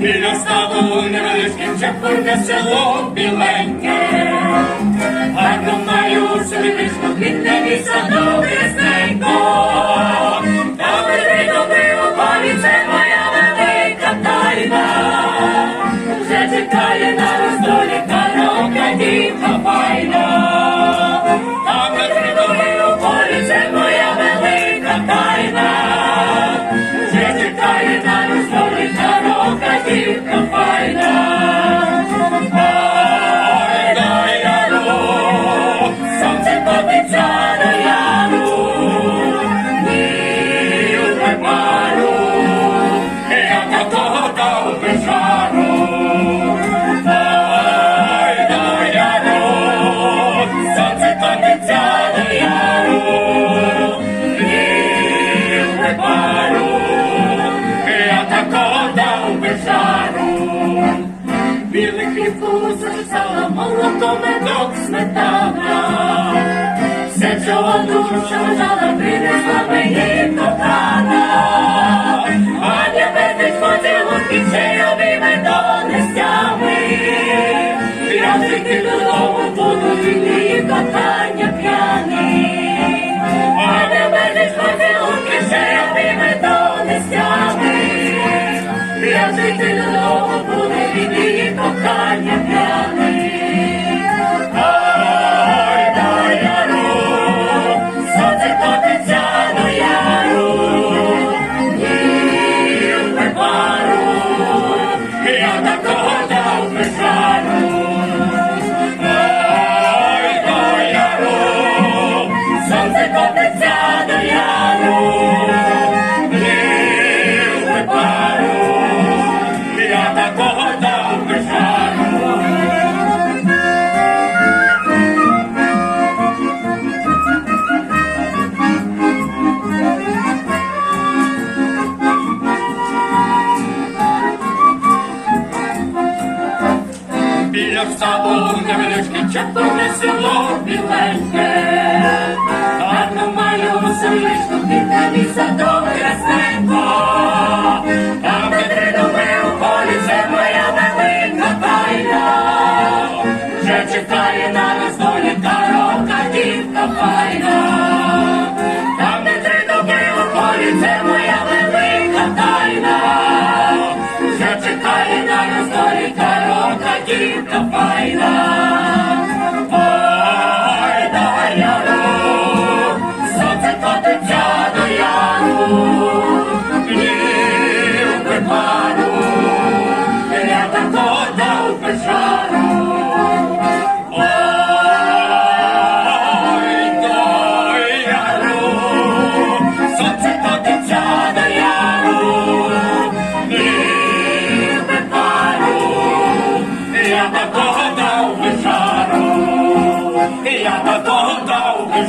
біля ставу невеличким чепурне село біленьке, гарно золото медок сметана, все цього душа жала, принесла мені кохана, а для мене хотіло пічерові медонестями. Я в жити додому буду і кохання п'яні. А для мене хотіло пічерові медонестями. Я жити додому Садом невеличке чаповне село біленьке, а ну, на мою селищну бітамі садок ясненько, там де три доби у полі це моя велика тайна, вже чекає на нас. Argentina final.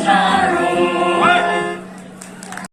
Israel.